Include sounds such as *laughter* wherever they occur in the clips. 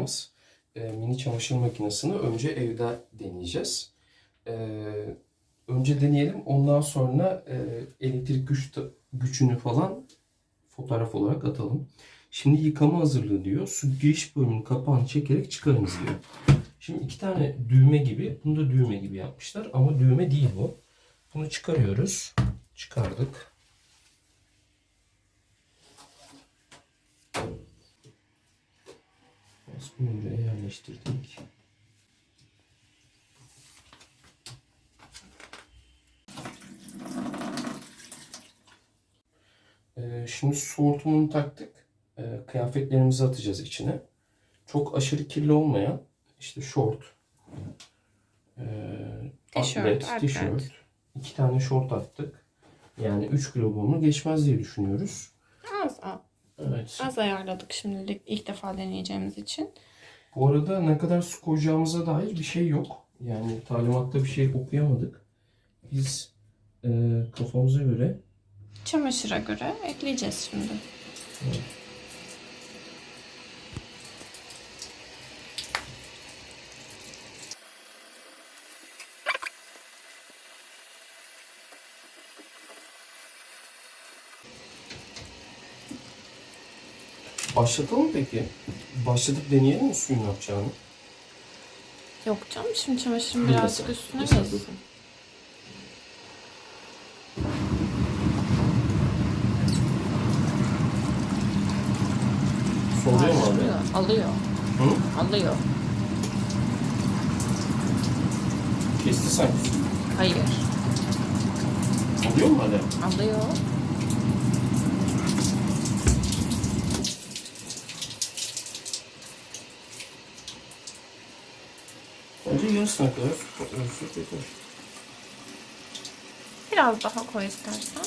Aldığımız e, mini çamaşır makinesini önce evde deneyeceğiz. E, önce deneyelim. Ondan sonra e, elektrik güç gücünü falan fotoğraf olarak atalım. Şimdi yıkama hazırlığı diyor. Su giriş bölümünün kapağını çekerek çıkarınız diyor. Şimdi iki tane düğme gibi, bunu da düğme gibi yapmışlar ama düğme değil bu. Bunu çıkarıyoruz. Çıkardık. Buraya yerleştirdik. Ee, şimdi su hortumunu taktık. Ee, kıyafetlerimizi atacağız içine. Çok aşırı kirli olmayan işte short, ee, atlet, tişört. İki tane short attık. Yani 3 kilo bunu geçmez diye düşünüyoruz. Az, az, Evet. az ayarladık şimdilik ilk defa deneyeceğimiz için. Bu arada ne kadar su koyacağımıza dair bir şey yok. Yani talimatta bir şey okuyamadık. Biz e, kafamıza göre Çamaşıra göre ekleyeceğiz şimdi. Başlatalım mı peki? Başladıp deneyelim mi suyun yapacağını? Yok canım şimdi çamaşırın Bir birazcık üstüne bir saniye. geçsin. Soruyor mu abi? Alıyor, Alıyor. Hı? Alıyor. Kesti sanki. Hayır. Oluyor mu hala? Alıyor. Bence yarısına kadar. Biraz daha koy istersen.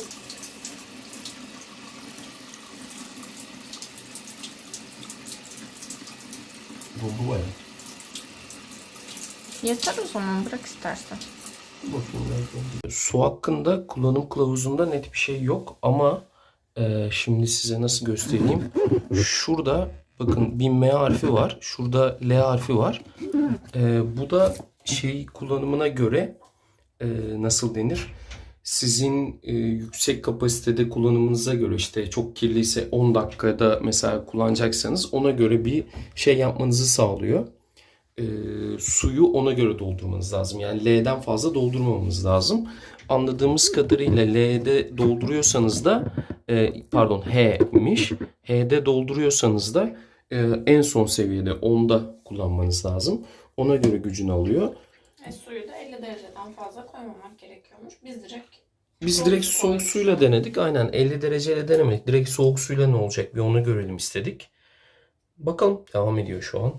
Doldu bayağı. Yeter o zaman bırak istersen. Su hakkında kullanım kılavuzunda net bir şey yok ama e, şimdi size nasıl göstereyim. *laughs* Şurada bakın bir M harfi var. Şurada L harfi var. E, bu da şey kullanımına göre e, nasıl denir? Sizin e, yüksek kapasitede kullanımınıza göre işte çok kirliyse 10 dakikada mesela kullanacaksanız ona göre bir şey yapmanızı sağlıyor e, suyu ona göre doldurmanız lazım. Yani L'den fazla doldurmamamız lazım. Anladığımız kadarıyla L'de dolduruyorsanız da e, pardon H'miş. H'de dolduruyorsanız da en son seviyede 10'da kullanmanız lazım. Ona göre gücünü alıyor. E, suyu da 50 dereceden fazla koymamak gerekiyormuş. Biz direkt Biz Soğuk direkt soğuk koymuşuz. suyla denedik. Aynen 50 dereceyle denemedik. Direkt soğuk suyla ne olacak bir onu görelim istedik. Bakalım devam ediyor şu an.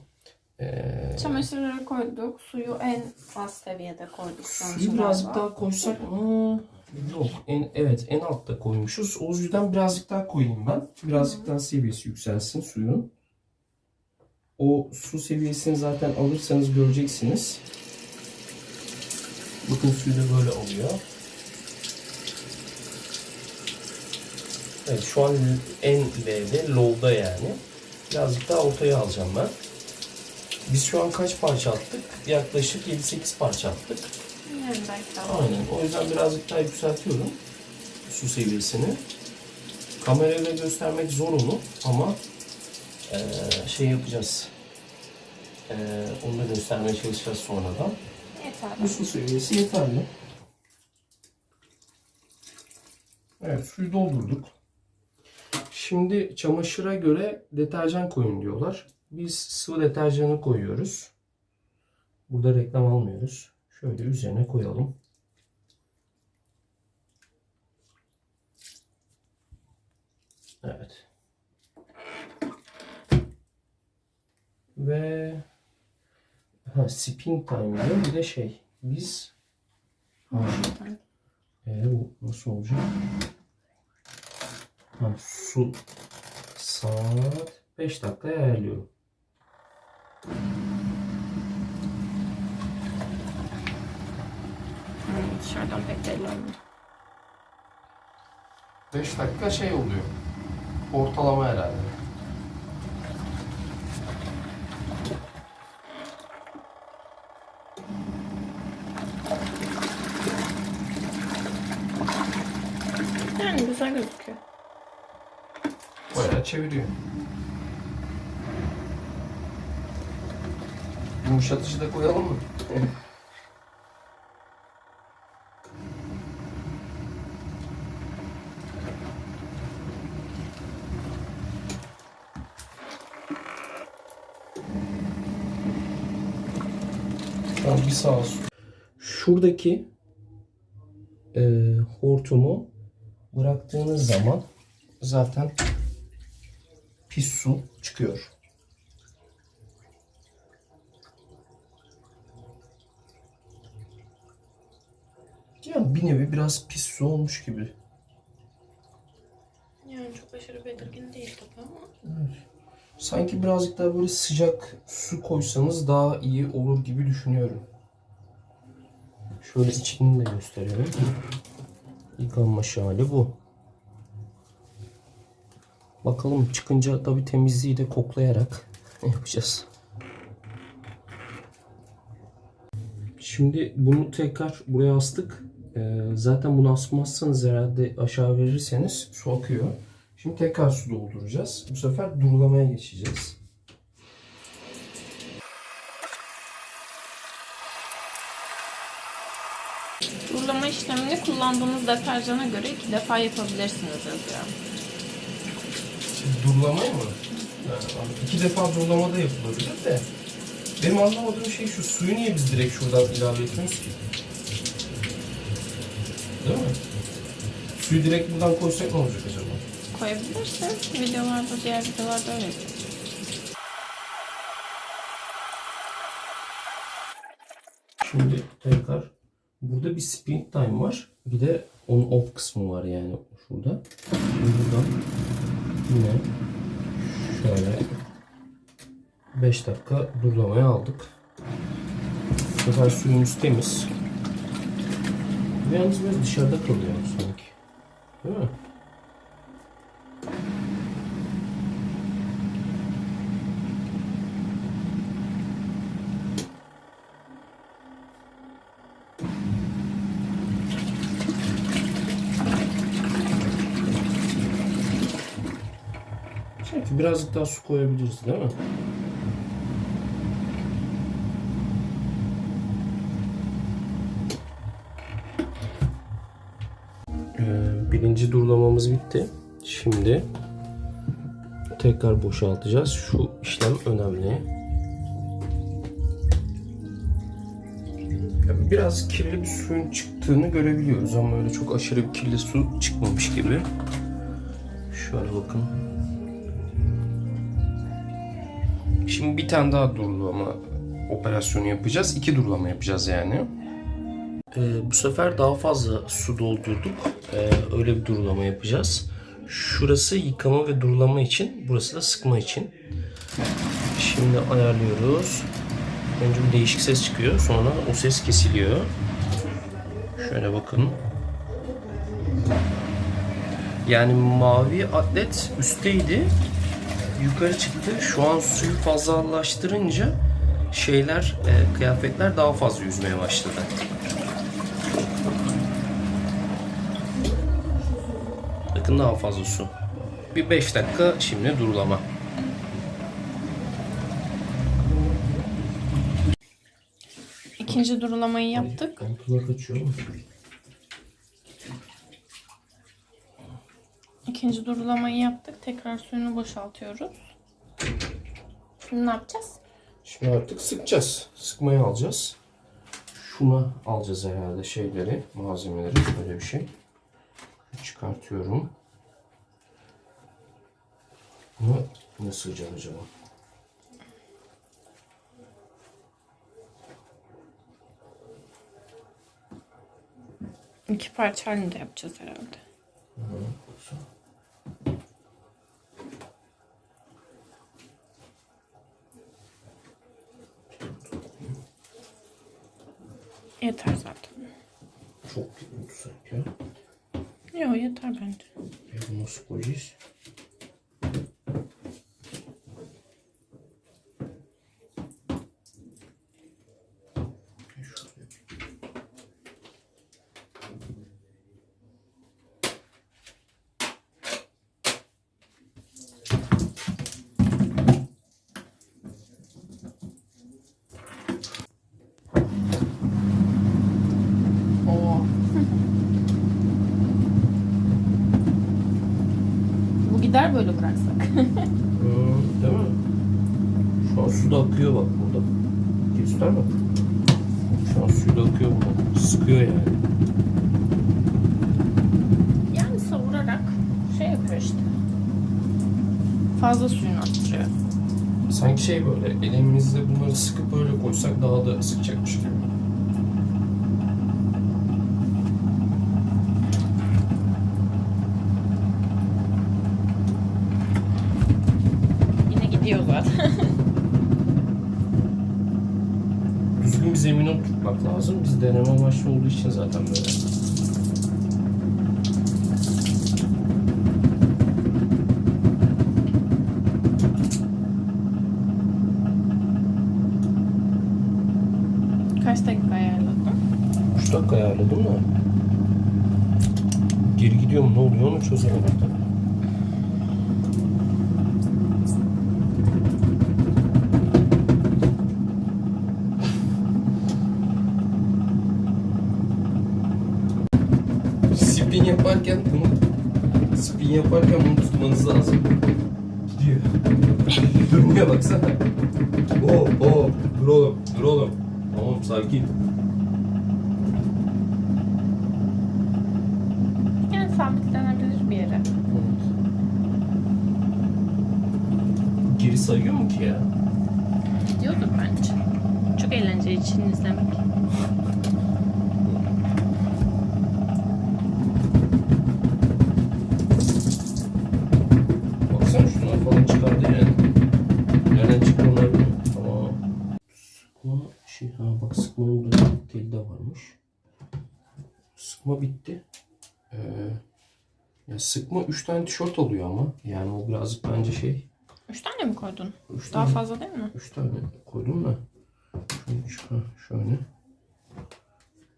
Ee, çamaşırları koyduk. Suyu en az seviyede koyduk. Suyu birazcık daha koysak mı? Yok. En, evet en altta koymuşuz. O yüzden birazcık daha koyayım ben. Birazcık daha seviyesi yükselsin suyun. O su seviyesini zaten alırsanız göreceksiniz. Bakın suyu da böyle oluyor. Evet şu an en L'de, low'da yani. Birazcık daha ortaya alacağım ben. Biz şu an kaç parça attık? Yaklaşık 7-8 parça attık. Dakika. Aynen. O yüzden birazcık daha yükseltiyorum su seviyesini. Kamerayla göstermek zor onu ama eee, şey yapacağız. Eee onu da göstermeye çalışacağız sonradan. Yeter. Bu su seviyesi yeterli. Evet suyu doldurduk. Şimdi çamaşıra göre deterjan koyun diyorlar. Biz sıvı deterjanı koyuyoruz. Burada reklam almıyoruz. Şöyle üzerine koyalım. Evet. Ve ha, spin time diyor. Bir de şey biz ha, e, bu nasıl olacak? Ha, su saat 5 dakika ayarlıyorum. Dışarıdan pek belli olmuyor. 5 dakika şey oluyor. Ortalama herhalde. Yani güzel gözüküyor. Bayağı çeviriyor. Yumuşatıcı da koyalım mı? Bir sağ olsun. Şuradaki e, hortumu bıraktığınız zaman zaten pis su çıkıyor. Yani bir nevi biraz pis su olmuş gibi. Yani çok aşırı belirgin değil tabii ama. Sanki birazcık daha böyle sıcak su koysanız daha iyi olur gibi düşünüyorum. Şöyle içini de gösterelim. Yıkanmış hali bu. Bakalım çıkınca tabi temizliği de koklayarak yapacağız. Şimdi bunu tekrar buraya astık. Ee, zaten bunu asmazsanız herhalde aşağı verirseniz su akıyor. Şimdi tekrar su dolduracağız. Bu sefer durulamaya geçeceğiz. Durulama işlemini kullandığınız deterjana göre iki defa yapabilirsiniz yazıyor. Şimdi durulama mı? Yani iki defa durulama da yapılabilir de. Benim anlamadığım şey şu suyu niye biz direkt şuradan ilave etmiyoruz ki? Değil mi? Suyu direkt buradan koysak ne olacak acaba? Koyabilirsin. Videolarda, diğer videolarda öyle yapıyor. Şimdi tekrar burada bir sprint time var. Bir de on off kısmı var yani şurada. Şimdi buradan yine şöyle 5 dakika durulamaya aldık. Bu sefer suyumuz temiz. Bu Yalnız biraz dışarıda kalıyor sanki. Değil mi? Sanki birazcık daha su koyabiliriz değil mi? Ee, birinci durulamamız bitti. Şimdi tekrar boşaltacağız. Şu işlem önemli. Biraz kirli bir suyun çıktığını görebiliyoruz ama öyle çok aşırı bir kirli su çıkmamış gibi. Şöyle bakın. Şimdi bir tane daha durulama operasyonu yapacağız. İki durulama yapacağız yani. Ee, bu sefer daha fazla su doldurduk. Ee, öyle bir durulama yapacağız. Şurası yıkama ve durulama için, burası da sıkma için. Şimdi ayarlıyoruz. Önce bir değişik ses çıkıyor. Sonra o ses kesiliyor. Şöyle bakın. Yani mavi atlet üstteydi. Yukarı çıktı. Şu an suyu fazlalaştırınca şeyler, e, kıyafetler daha fazla yüzmeye başladı. Bakın daha fazla su. Bir 5 dakika şimdi durulama. İkinci durulamayı yaptık. Kontrol kaçıyor mu? İkinci durulamayı yaptık. Tekrar suyunu boşaltıyoruz. Şimdi ne yapacağız? Şimdi artık sıkacağız. Sıkmayı alacağız. Şuna alacağız herhalde şeyleri, malzemeleri. Böyle bir şey. Çıkartıyorum. Bunu ne sığacak acaba? İki parça halinde yapacağız herhalde. Yeter zaten. Çok kötü sanki. Yok yeter bence. E bunu nasıl koyacağız? Şöyle. Gider böyle bıraksak. Hmm, değil mi? Şu an su da akıyor bak burada. Gösterme. Şu an suyu da akıyor burada. Sıkıyor yani. yani savurarak şey yapıyor işte. Fazla suyunu attırıyor. Sanki şey böyle elimizle bunları sıkıp böyle koysak daha da sıkacakmış gibi. Yine gidiyor zaten. Düzgün bir zemine oturtmak lazım. Biz deneme amaçlı olduğu için zaten böyle. Kaç dakika ayarladın? 3 dakika ayarladım da. Geri gidiyor mu ne oluyor onu çözemedim tabii. Spin yaparken bunu spin yaparken bunu tutmanız lazım. Gidiyor. *laughs* Durmuyor baksana. Oo, oo, dur oğlum, dur oğlum. Tamam sakin. Yani sabitlenebilir bir yere. Geri sayıyor mu ki ya? Gidiyordur bence. Çok eğlenceli için izlemek. Sıkma bitti. Ee, ya sıkma 3 tane tişört oluyor ama. Yani o birazcık bence şey. Üç tane mi koydun? Üç Daha tane, fazla değil mi? Üç tane koydum da. Şöyle, şöyle.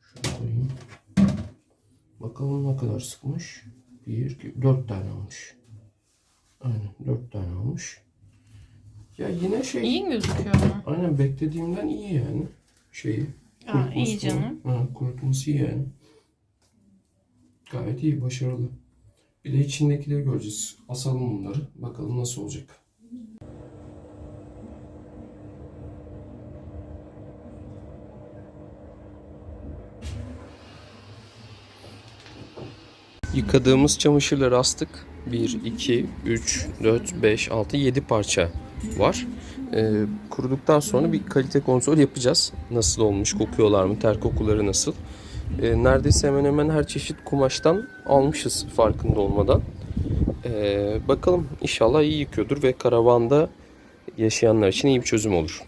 Şöyle koyayım. Bakalım ne kadar sıkmış. Bir, iki, dört tane almış. Aynen dört tane almış. Ya yine şey. İyi gözüküyor ama. Aynen beklediğimden iyi yani. Şeyi. Aa, iyi canım. Ha, kurutması iyi yani. Gayet iyi, başarılı. Bir de içindekileri göreceğiz. Asalım bunları. Bakalım nasıl olacak. Yıkadığımız çamaşırları astık. 1, 2, 3, 4, 5, 6, 7 parça var. Ee, kuruduktan sonra bir kalite kontrol yapacağız. Nasıl olmuş, kokuyorlar mı, ter kokuları nasıl. Ee, neredeyse hemen hemen her çeşit kumaştan almışız farkında olmadan. Ee, bakalım inşallah iyi yıkıyordur ve karavanda yaşayanlar için iyi bir çözüm olur.